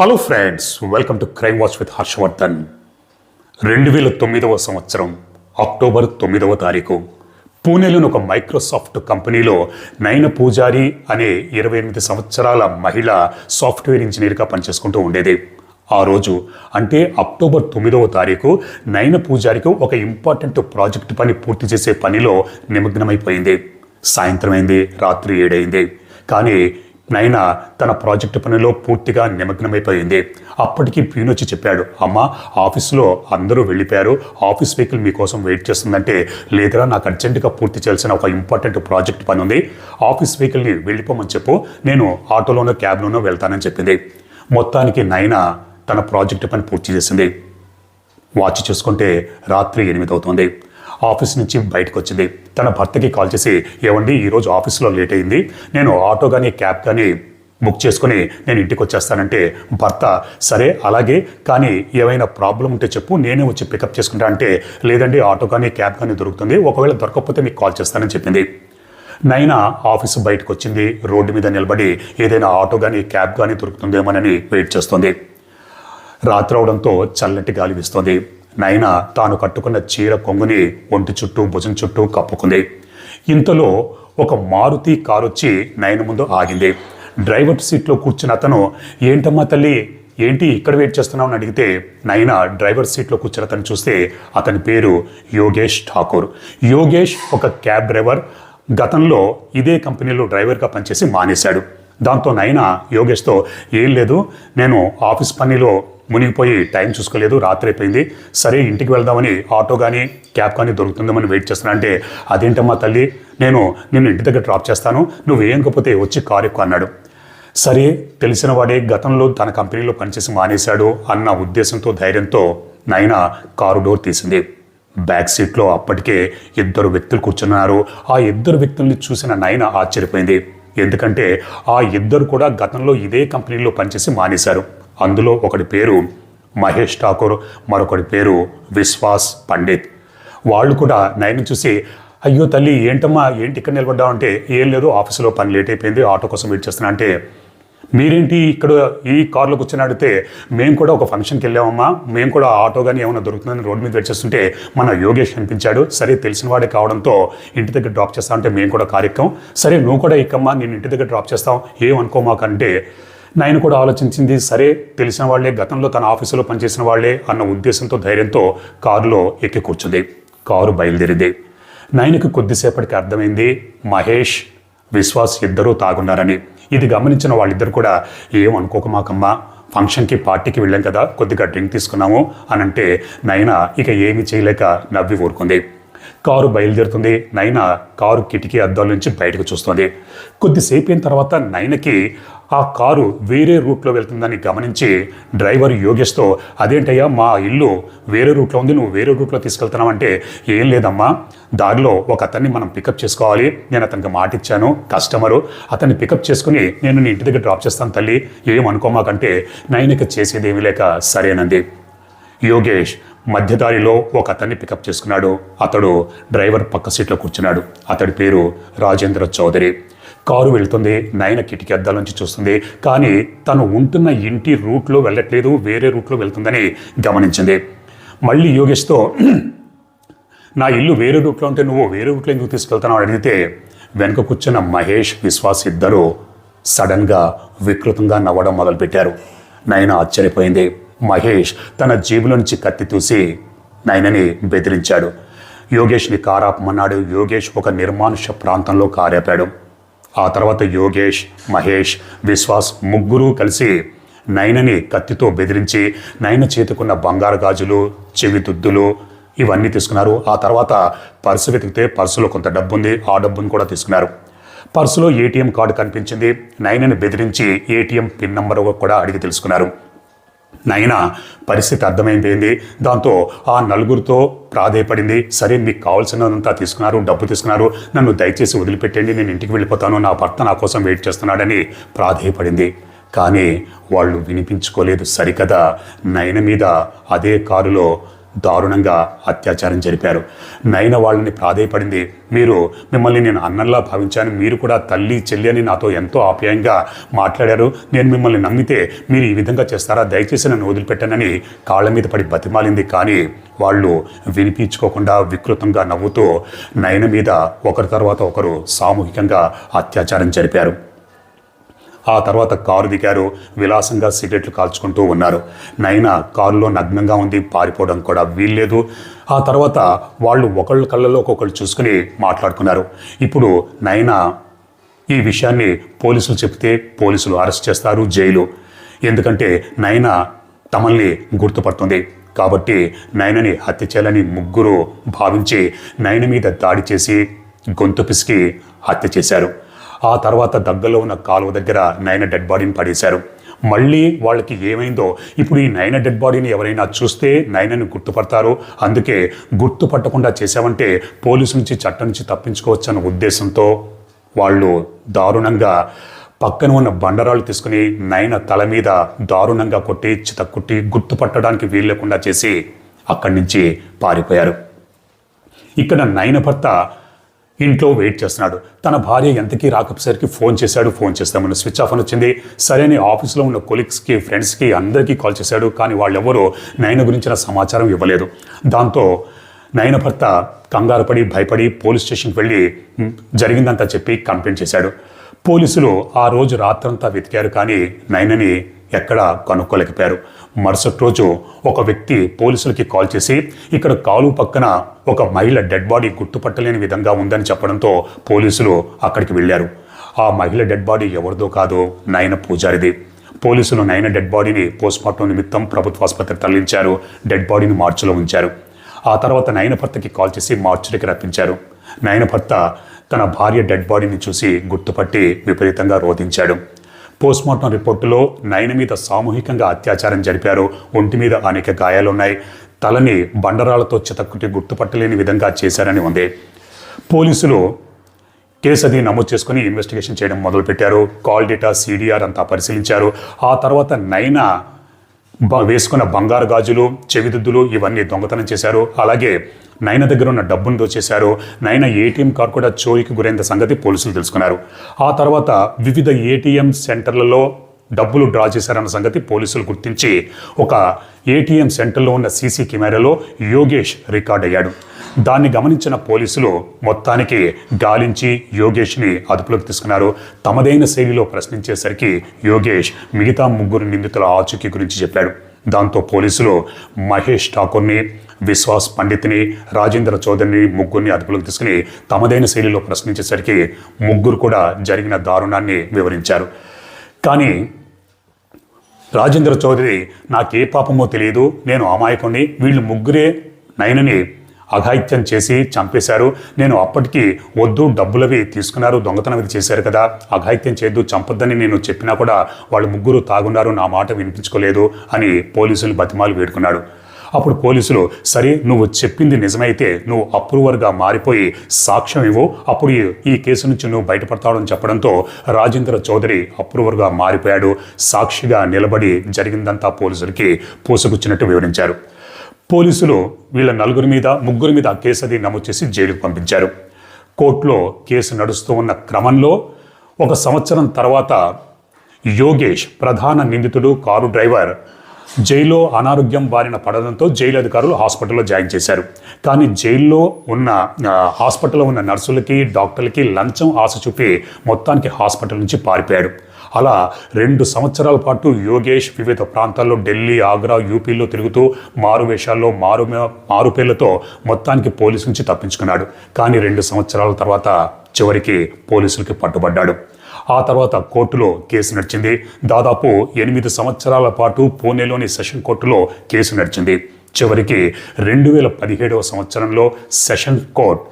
Hello friends welcome to crime watch with Harshavardhan రెండు వేల తొమ్మిదవ సంవత్సరం అక్టోబర్ తొమ్మిదవ తారీఖు. పూణేలోని ఒక మైక్రోసాఫ్ట్ కంపెనీలో నయన పూజారి అనే ఇరవై ఎనిమిది సంవత్సరాల మహిళ సాఫ్ట్వేర్ ఇంజనీర్గా పనిచేసుకుంటూ ఉండేది. ఆ రోజు అంటే అక్టోబర్ తొమ్మిదవ తారీఖు నయన పూజారికి ఒక ఇంపార్టెంట్ ప్రాజెక్ట్ పని పూర్తి చేసే పనిలో నిమగ్నమైపోయింది. సాయంత్రం అయింది రాత్రి ఏడైంది. కానీ నైనా తన ప్రాజెక్టు పనిలో పూర్తిగా నిమగ్నమైపోయింది. అప్పటికి పీనొచ్చి చెప్పాడు అమ్మ ఆఫీస్లో అందరూ వెళ్ళిపోయారు. ఆఫీస్ వెహికల్ మీకోసం వెయిట్ చేస్తుందంటే లేదరా నాకు అర్జెంటుగా పూర్తి చేయాల్సిన ఒక ఇంపార్టెంట్ ప్రాజెక్ట్ పని ఉంది. ఆఫీస్ వెహికల్ని వెళ్ళిపోమని చెప్పు. నేను ఆటోలోనో క్యాబ్లోనో వెళ్తానని చెప్పింది. మొత్తానికి నైనా తన ప్రాజెక్టు పని పూర్తి చేసింది. వాచ్ చూసుకుంటే రాత్రి ఎనిమిది అవుతుంది ఆఫీస్ నుంచి బయటకు వచ్చింది తన భర్తకి కాల్ చేసి ఏమండి ఈరోజు ఆఫీస్లో లేట్ అయింది. నేను ఆటో కానీ క్యాబ్ కానీ బుక్ చేసుకుని నేను ఇంటికి వచ్చేస్తానంటే భర్త సరే అలాగే కానీ ఏమైనా ప్రాబ్లం ఉంటే చెప్పు నేనే వచ్చి పికప్ చేసుకుంటా అంటే లేదండి ఆటో కానీ క్యాబ్ కానీ దొరుకుతుంది. ఒకవేళ దొరకకపోతే మీకు కాల్ చేస్తానని చెప్పింది. నైనా ఆఫీస్ బయటకు వచ్చింది రోడ్డు మీద నిలబడి ఏదైనా ఆటో కానీ క్యాబ్ కానీ దొరుకుతుందేమోనని వెయిట్ చేస్తుంది. రాత్రి అవడంతో చల్లటి గాలి వీస్తోంది. నైనా తాను కట్టుకున్న చీర కొంగుని ఒంటి చుట్టూ భుజం చుట్టూ కప్పుకుంది. ఇంతలో ఒక మారుతి కారు వచ్చి నయన ముందు ఆగింది. డ్రైవర్ సీట్లో కూర్చున్న అతను ఏంటమ్మా తల్లి ఏంటి ఇక్కడ వెయిట్ చేస్తున్నావు? అని అడిగితే నైనా డ్రైవర్ సీట్లో కూర్చున్న అతను చూస్తే అతని పేరు యోగేష్ ఠాకూర్. యోగేష్ ఒక క్యాబ్ డ్రైవర్ గతంలో ఇదే కంపెనీలో డ్రైవర్గా పనిచేసి మానేశాడు. దాంతో నైనా యోగేష్తో ఏం లేదు నేను ఆఫీస్ పనిలో మునిగిపోయి టైం చూసుకోలేదు రాత్రి అయిపోయింది. సరే ఇంటికి వెళ్దామని ఆటో కానీ క్యాబ్ కానీ దొరుకుతుందామని వెయిట్ చేస్తున్నా. అంటే అదేంటమ్మా తల్లి నేను నిన్ను ఇంటి దగ్గర డ్రాప్ చేస్తాను నువ్వు వేయకపోతే వచ్చి కారు ఎక్కువ అన్నాడు. సరే తెలిసిన వాడే గతంలో తన కంపెనీలో పనిచేసి మానేశాడు అన్న ఉద్దేశంతో ధైర్యంతో నైనా కారు డోర్ తీసింది. బ్యాక్ సీట్లో అప్పటికే ఇద్దరు వ్యక్తులు కూర్చున్నారు. ఆ ఇద్దరు వ్యక్తుల్ని చూసిన నయన ఆశ్చర్యపోయింది. ఎందుకంటే ఆ ఇద్దరు కూడా గతంలో ఇదే కంపెనీలో పనిచేసి మానేశారు. అందులో ఒకటి పేరు మహేష్ ఠాకూర్ మరొకటి పేరు విశ్వాస్ పండిత్. వాళ్ళు కూడా నయని చూసి అయ్యో తల్లి ఏంటమ్మా ఏంటి ఇక్కడ నిలబడ్డావు? అంటే ఏం లేదు ఆఫీసులో పని లేట్ అయిపోయింది ఆటో కోసం వెయిట్ చేస్తున్నా. అంటే మీరేంటి ఇక్కడ ఈ కార్లో కూర్చొని అడిగితే మేము కూడా ఒక ఫంక్షన్కి వెళ్ళామమ్మా. మేము కూడా ఆటో కానీ ఏమైనా దొరుకుతుందని రోడ్డు మీద వచ్చేస్తుంటే మన యోగేష్ కనిపించాడు సరే తెలిసిన వాడే కావడంతో ఇంటి దగ్గర డ్రాప్ చేస్తా అంటే మేము కూడా కార్యక్రమం. సరే నువ్వు కూడా ఎక్కమ్మా నేను ఇంటి దగ్గర డ్రాప్ చేస్తాం. ఏమనుకోమాకంటే నాయన కూడా ఆలోచించింది సరే తెలిసిన వాళ్ళే గతంలో తన ఆఫీసులో పనిచేసిన వాళ్ళే అన్న ఉద్దేశంతో ధైర్యంతో కారులో ఎక్కి కూర్చుంది. కారు బయలుదేరింది. నయనకు కొద్దిసేపటికి అర్థమైంది మహేష్ విశ్వాస్ ఇద్దరూ తాగున్నారని. ఇది గమనించిన వాళ్ళిద్దరు కూడా ఏమనుకోకమాకమ్మా ఫంక్షన్కి పార్టీకి వెళ్ళాం కదా కొద్దిగా డ్రింక్ తీసుకున్నాము అని అంటే నైనా ఇక ఏమీ చేయలేక నవ్వి ఊరుకుంది. కారు బయలుదేరుతుంది. నైన కారు కిటికీ అద్దాల నుంచి బయటకు చూస్తుంది. కొద్దిసేపు అయిన తర్వాత నైనకి ఆ కారు వేరే రూట్లో వెళ్తుందని గమనించి డ్రైవర్ యోగేష్తో అదేంటయ్యా మా ఇల్లు వేరే రూట్లో ఉంది నువ్వు వేరే రూట్లో తీసుకెళ్తున్నావంటే ఏం లేదమ్మా. దారిలో ఒక అతన్ని మనం పికప్ చేసుకోవాలి. నేను అతనికి మాట ఇచ్చాను కస్టమరు. అతన్ని పికప్ చేసుకుని నేను నీ ఇంటి దగ్గర డ్రాప్ చేస్తాను తల్లి. ఏమనుకోమాకంటే నైనకి చేసేదేమీ లేక సరేనంది. యోగేష్ మధ్యదారిలో ఒక అతన్ని పికప్ చేసుకున్నాడు. అతడు డ్రైవర్ పక్క సీట్లో కూర్చున్నాడు. అతడి పేరు రాజేంద్ర చౌదరి. కారు వెళ్తుంది నయన కిటికీ అద్దాల నుంచి చూస్తుంది. కానీ తను ఉంటున్న ఇంటి రూట్లో వెళ్ళట్లేదు వేరే రూట్లో వెళ్తుందని గమనించింది. మళ్ళీ యోగేష్తో నా ఇల్లు వేరే రూట్లో ఉంటే నువ్వు వేరే రూట్లో ఎందుకు తీసుకెళ్తున్నావు అడిగితే వెనుక కూర్చున్న మహేష్ విశ్వాస్ ఇద్దరు సడన్గా వికృతంగా నవ్వడం మొదలుపెట్టారు. నయన ఆశ్చర్యపోయింది. మహేష్ తన జేబులో నుంచి కత్తి తూసి నయనని బెదిరించాడు. యోగేష్ని కారాపమన్నాడు. యోగేష్ ఒక నిర్మానుష ప్రాంతంలో కారాపాడు. ఆ తర్వాత యోగేష్ మహేష్ విశ్వాస్ ముగ్గురు కలిసి నయనని కత్తితో బెదిరించి నయన చేతుకున్న బంగారు గాజులు చెవి దుద్దులు ఇవన్నీ తీసుకున్నారు. ఆ తర్వాత పర్సు వెతికితే పర్సులో కొంత డబ్బు ఉంది ఆ డబ్బును కూడా తీసుకున్నారు. పర్సులో ఏటీఎం కార్డు కనిపించింది? నయనని బెదిరించి ఏటీఎం పిన్ నంబర్ కూడా అడిగి తెలుసుకున్నారు. నైనా పరిస్థితి అర్థమైపోయింది దాంతో ఆ నలుగురితో ప్రాధేయపడింది. సరే మీకు కావాల్సినంతా తీసుకున్నారు డబ్బు తీసుకున్నారు. నన్ను దయచేసి వదిలిపెట్టండి నేను ఇంటికి వెళ్ళిపోతాను. నా భర్త నా కోసం వెయిట్ చేస్తున్నాడని ప్రాధేయపడింది. కానీ వాళ్ళు వినిపించుకోలేదు సరికదా. నయన మీద అదే కారులో దారుణంగా అత్యాచారం జరిపారు. నయన వాళ్ళని ప్రాధేయపడింది మీరు మిమ్మల్ని నేను అన్నంలా భావించాను మీరు కూడా తల్లి చెల్లి అని నాతో ఎంతో ఆప్యాయంగా మాట్లాడారు. నేను మిమ్మల్ని నమ్మితే మీరు ఈ విధంగా చేస్తారా? దయచేసి నన్ను వదిలిపెట్టానని కాళ్ళ మీద పడి బతిమాలింది. కానీ వాళ్ళు వినిపించుకోకుండా వికృతంగా నవ్వుతూ నయన మీద ఒకరి తర్వాత ఒకరు సామూహికంగా అత్యాచారం జరిపారు. ఆ తర్వాత కారు దిగారు. విలాసంగా సిగరెట్లు కాల్చుకుంటూ ఉన్నారు. నైనా కారులో నగ్నంగా ఉంది. పారిపోవడం కూడా వీల్లేదు. ఆ తర్వాత వాళ్ళు ఒకళ్ళు కళ్ళలో ఒక్కొక్కళ్ళు చూసుకుని మాట్లాడుకున్నారు. ఇప్పుడు నైనా ఈ విషయాన్ని పోలీసులు చెప్తే పోలీసులు అరెస్ట్ చేస్తారు జైలు. ఎందుకంటే నైనా తమల్ని గుర్తుపడుతుంది. కాబట్టి నైనని హత్య చేయాలని ముగ్గురు భావించి నైన మీద దాడి చేసి గొంతు పిసికి హత్య చేశారు. ఆ తర్వాత దగ్గరలో ఉన్న కాలువ దగ్గర నయన డెడ్ బాడీని పడేశారు. మళ్ళీ వాళ్ళకి ఏమైందో ఇప్పుడు ఈ నయన డెడ్ బాడీని ఎవరైనా చూస్తే నయనని గుర్తుపడతారు. అందుకే గుర్తుపట్టకుండా చేశామంటే పోలీసు నుంచి చట్టం నుంచి తప్పించుకోవచ్చు అన్న ఉద్దేశంతో వాళ్ళు దారుణంగా పక్కన ఉన్న బండరాలు తీసుకుని నయన తల మీద దారుణంగా కొట్టి చితక్కుట్టి గుర్తుపట్టడానికి వీలు లేకుండా చేసి అక్కడి నుంచి పారిపోయారు. ఇక్కడ నయన భర్త ఇంట్లో వెయిట్ చేస్తున్నాడు. తన భార్య ఎంతకీ రాకపోయేసరికి ఫోన్ చేశాడు ఫోన్ చేస్తామని స్విచ్ ఆఫ్ అని వచ్చింది. సరే అని ఆఫీస్లో ఉన్న కొలీగ్స్కి ఫ్రెండ్స్కి అందరికీ కాల్ చేశాడు కానీ వాళ్ళెవరూ నయన గురించిన సమాచారం ఇవ్వలేదు. దాంతో నయన భర్త కంగారు పడి భయపడి పోలీస్ స్టేషన్కి వెళ్ళి జరిగిందంతా చెప్పి కంప్లైంట్ చేశాడు. పోలీసులు ఆ రోజు రాత్రంతా వెతికారు కానీ నయనని ఎక్కడా కనుక్కోలేకపోయారు. మరుసటి రోజు ఒక వ్యక్తి పోలీసులకి కాల్ చేసి ఇక్కడ కాలు పక్కన ఒక మహిళ డెడ్ బాడీ గుర్తుపట్టలేని విధంగా ఉందని చెప్పడంతో పోలీసులు అక్కడికి వెళ్ళారు. ఆ మహిళ డెడ్ బాడీ ఎవరిదో కాదో నయన పూజారిది. పోలీసులు నయన డెడ్ బాడీని పోస్ట్మార్టం నిమిత్తం ప్రభుత్వ ఆసుపత్రి తరలించారు. డెడ్ బాడీని మార్చిలో ఉంచారు. ఆ తర్వాత నయన భర్తకి కాల్ చేసి మార్చురికి రప్పించారు. నయన భర్త తన భార్య డెడ్ బాడీని చూసి గుర్తుపట్టి విపరీతంగా రోధించాడు. పోస్ట్మార్టం రిపోర్టులో నయన మీద సామూహికంగా అత్యాచారం జరిపారు. ఒంటి మీద అనేక గాయాలున్నాయి. తలని బండరాలతో చితక్కుటి గుర్తుపట్టలేని విధంగా చేశారని ఉంది. పోలీసులు కేసు అది నమోదు చేసుకుని ఇన్వెస్టిగేషన్ చేయడం మొదలుపెట్టారు. కాల్ డేటా సీడీఆర్ అంతా పరిశీలించారు. ఆ తర్వాత నైనా వేసుకున్న బంగారు గాజులు చెవిదిద్దులు ఇవన్నీ దొంగతనం చేశారు. అలాగే నైన దగ్గర ఉన్న డబ్బును దోచేశారు. నైన ఏటీఎం కార్డు కూడా చోరీకి గురైన సంగతి పోలీసులు తెలుసుకున్నారు. ఆ తర్వాత వివిధ ఏటీఎం సెంటర్లలో డబ్బులు డ్రా చేశారన్న సంగతి పోలీసులు గుర్తించి ఒక ఏటీఎం సెంటర్లో ఉన్న సీసీ కెమెరాలో యోగేష్ రికార్డ్ అయ్యాడు. దాన్ని గమనించిన పోలీసులు మొత్తానికి గాలించి యోగేష్ని అదుపులోకి తీసుకున్నారు. తమదైన శైలిలో ప్రశ్నించేసరికి యోగేష్ మిగతా ముగ్గురు నిందితుల ఆచూకీ గురించి చెప్పాడు. దాంతో పోలీసులు మహేష్ ఠాకూర్ని విశ్వాస్ పండిత్ని రాజేంద్ర చౌదరిని ముగ్గురిని అదుపులోకి తీసుకుని తమదైన శైలిలో ప్రశ్నించేసరికి ముగ్గురు కూడా జరిగిన దారుణాన్ని వివరించారు. కానీ రాజేంద్ర చౌదరి నాకే పాపమో తెలియదు నేను అమాయకుణ్ణి వీళ్ళు ముగ్గురే నయనని అఘాయిత్యం చేసి చంపేశారు. నేను అప్పటికి వద్దు డబ్బులవి తీసుకున్నారు దొంగతనం ఇది చేశారు కదా. అఘాయిత్యం చేయొద్దు చంపొద్దని నేను చెప్పినా కూడా వాళ్ళు ముగ్గురు తాగున్నారు నా మాట వినిపించుకోలేదు అని పోలీసులు బతిమాలు వేడుకున్నాడు అప్పుడు పోలీసులు సరే నువ్వు చెప్పింది నిజమైతే నువ్వు అప్రూవర్గా మారిపోయి సాక్ష్యం ఇవ్వు. అప్పుడు ఈ- ఈ కేసు నుంచి నువ్వు బయటపడతావని చెప్పడంతో రాజేంద్ర చౌదరి అప్రూవర్గా మారిపోయాడు. సాక్షిగా నిలబడి జరిగిందంతా పోలీసులకి పూసగుచ్చినట్టు వివరించారు. పోలీసులు వీళ్ళ నలుగురి మీద ముగ్గురి మీద కేసు అది నమోదు చేసి జైలుకు పంపించారు. కోర్టులో కేసు నడుస్తూ ఉన్న క్రమంలో ఒక సంవత్సరం తర్వాత యోగేష్ ప్రధాన నిందితుడు కారు డ్రైవర్ జైల్లో అనారోగ్యం బారిన పడడంతో జైలు అధికారులు హాస్పిటల్లో జాయిన్ చేశారు. కానీ జైల్లో ఉన్న హాస్పిటల్లో ఉన్న నర్సులకి డాక్టర్లకి లంచం ఆశ చూపి మొత్తానికి హాస్పిటల్ నుంచి పారిపోయాడు అలా రెండు సంవత్సరాల పాటు యోగేష్ వివిధ ప్రాంతాల్లో ఢిల్లీ ఆగ్రా యూపీలో తిరుగుతూ మారు వేషాల్లో మారు మారుపేర్లతో మొత్తానికి పోలీసు నుంచి తప్పించుకున్నాడు. కానీ రెండు సంవత్సరాల తర్వాత చివరికి పోలీసులకి పట్టుబడ్డాడు. ఆ తర్వాత కోర్టులో కేసు నడిచింది. దాదాపు ఎనిమిది సంవత్సరాల పాటు పూణేలోని సెషన్ కోర్టులో కేసు నడిచింది. చివరికి రెండు వేల పదిహేడవ సంవత్సరంలో సెషన్ కోర్ట్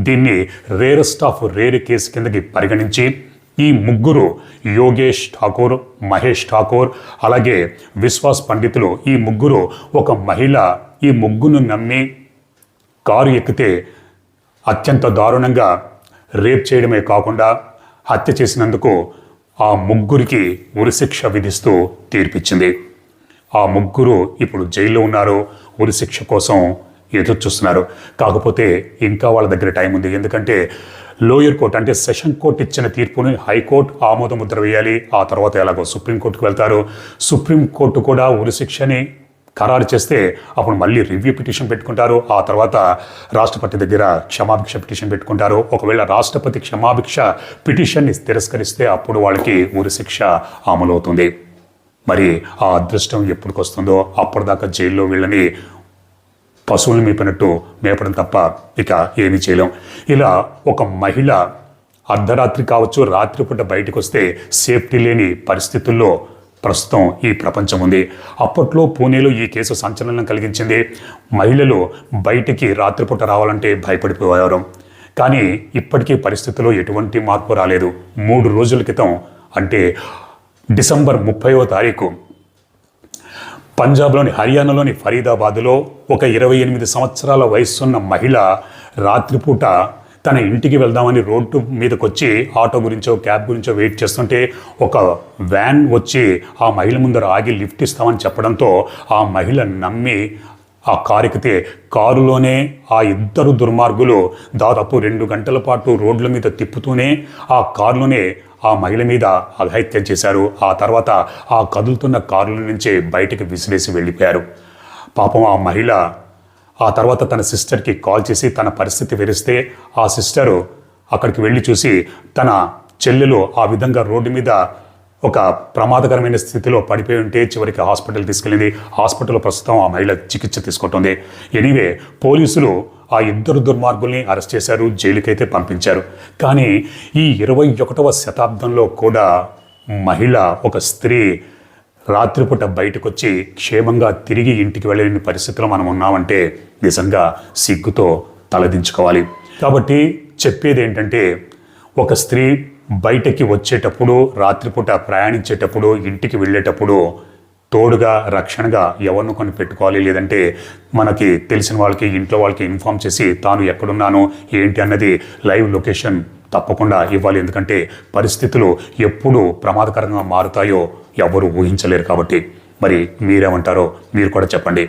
దీన్ని రేరెస్ట్ ఆఫ్ రేర్ కేసు కిందకి పరిగణించి ఈ ముగ్గురు యోగేష్ ఠాకూర్ మహేష్ ఠాకూర్ అలాగే విశ్వాస్ పండితులు ఈ ముగ్గురు ఒక మహిళ ఈ ముగ్గును నమ్మి కారు ఎక్కితే అత్యంత దారుణంగా రేప్ చేయడమే కాకుండా హత్య చేసినందుకు ఆ ముగ్గురికి ఉరిశిక్ష విధిస్తూ తీర్పిచ్చింది. ఆ ముగ్గురు ఇప్పుడు జైల్లో ఉన్నారు. ఉరిశిక్ష కోసం ఎదురు చూస్తున్నారు కాకపోతే ఇంకా వాళ్ళ దగ్గర టైం ఉంది. ఎందుకంటే లోయర్ కోర్ట్ అంటే సెషన్ కోర్టు ఇచ్చిన తీర్పుని హైకోర్టు ఆమోదముద్ర వేయాలి. ఆ తర్వాత ఎలాగో సుప్రీంకోర్టుకు వెళ్తారు. సుప్రీంకోర్టు కూడా ఉరిశిక్షని ఖరారు చేస్తే అప్పుడు మళ్ళీ రివ్యూ పిటిషన్ పెట్టుకుంటారు. ఆ తర్వాత రాష్ట్రపతి దగ్గర క్షమాభిక్ష పిటిషన్ పెట్టుకుంటారు. ఒకవేళ రాష్ట్రపతి క్షమాభిక్ష పిటిషన్ని తిరస్కరిస్తే అప్పుడు వాళ్ళకి ఉరిశిక్ష అమలవుతుంది. మరి ఆ అదృష్టం ఎప్పటికొస్తుందో అప్పటిదాకా జైల్లో వీళ్ళని పశువులు మేపినట్టు మేపడం తప్ప ఇక ఏమీ చేయలేం. ఇలా ఒక మహిళ అర్ధరాత్రి కావచ్చు రాత్రిపూట బయటకు వస్తే సేఫ్టీ లేని పరిస్థితుల్లో ప్రస్తుతం ఈ ప్రపంచం ఉంది. అప్పట్లో పూణేలో ఈ కేసు సంచలనం కలిగించింది. మహిళలు బయటికి రాత్రిపూట రావాలంటే భయపడిపోయారు కానీ ఇప్పటికీ పరిస్థితుల్లో ఎటువంటి మార్పు రాలేదు. మూడు రోజుల క్రితం అంటే డిసెంబర్ ముప్పైవ తారీఖు పంజాబ్లోని హర్యానాలోని ఫరీదాబాద్లో ఒక ఇరవై ఎనిమిది సంవత్సరాల వయసున్న మహిళ రాత్రిపూట తన ఇంటికి వెళ్దామని రోడ్డు మీదకి వచ్చి ఆటో గురించో క్యాబ్ గురించో వెయిట్ చేస్తుంటే ఒక వ్యాన్ వచ్చి ఆ మహిళ ముందర ఆగి లిఫ్ట్ ఇస్తామని చెప్పడంతో ఆ మహిళ నమ్మి ఆ కారు కారులోనే ఆ ఇద్దరు దుర్మార్గులు దాదాపు రెండు గంటల పాటు రోడ్ల మీద తిప్పుతూనే ఆ కారులోనే ఆ మహిళ మీద అఘాయిత్యం చేశారు. ఆ తర్వాత ఆ కదులుతున్న కారుల నుంచే బయటికి విసిరేసి వెళ్ళిపోయారు. పాపం ఆ మహిళ ఆ తర్వాత తన సిస్టర్కి కాల్ చేసి తన పరిస్థితి విరిస్తే ఆ సిస్టరు అక్కడికి వెళ్ళి చూసి తన చెల్లెలు ఆ విధంగా రోడ్డు మీద ఒక ప్రమాదకరమైన స్థితిలో పడిపోయి ఉంటే చివరికి హాస్పిటల్ తీసుకెళ్ళింది. హాస్పిటల్లో ప్రస్తుతం ఆ మహిళ చికిత్స తీసుకుంటుంది. ఎనీవే పోలీసులు ఆ ఇద్దరు దుర్మార్గుల్ని అరెస్ట్ చేశారు జైలుకైతే పంపించారు. కానీ ఈ ఇరవై ఒకటవ శతాబ్దంలో కూడా మహిళ ఒక స్త్రీ రాత్రిపూట బయటకు వచ్చి క్షేమంగా తిరిగి ఇంటికి వెళ్ళలేని పరిస్థితిలో మనం ఉన్నామంటే నిజంగా సిగ్గుతో తలదించుకోవాలి. కాబట్టి చెప్పేది ఏంటంటే ఒక స్త్రీ బయటకి వచ్చేటప్పుడు రాత్రిపూట ప్రయాణించేటప్పుడు ఇంటికి వెళ్ళేటప్పుడు తోడుగా రక్షణగా ఎవరిని కొని పెట్టుకోవాలి లేదంటే మనకి తెలిసిన వాళ్ళకి ఇంట్లో వాళ్ళకి ఇన్ఫామ్ చేసి తాను ఎక్కడున్నాను ఏంటి అన్నది లైవ్ లొకేషన్ తప్పకుండా ఇవ్వాలి. ఎందుకంటే పరిస్థితులు ఎప్పుడు ప్రమాదకరంగా మారుతాయో ఎవరు ఊహించలేరు కాబట్టి. మరి మీరేమంటారో మీరు కూడా చెప్పండి.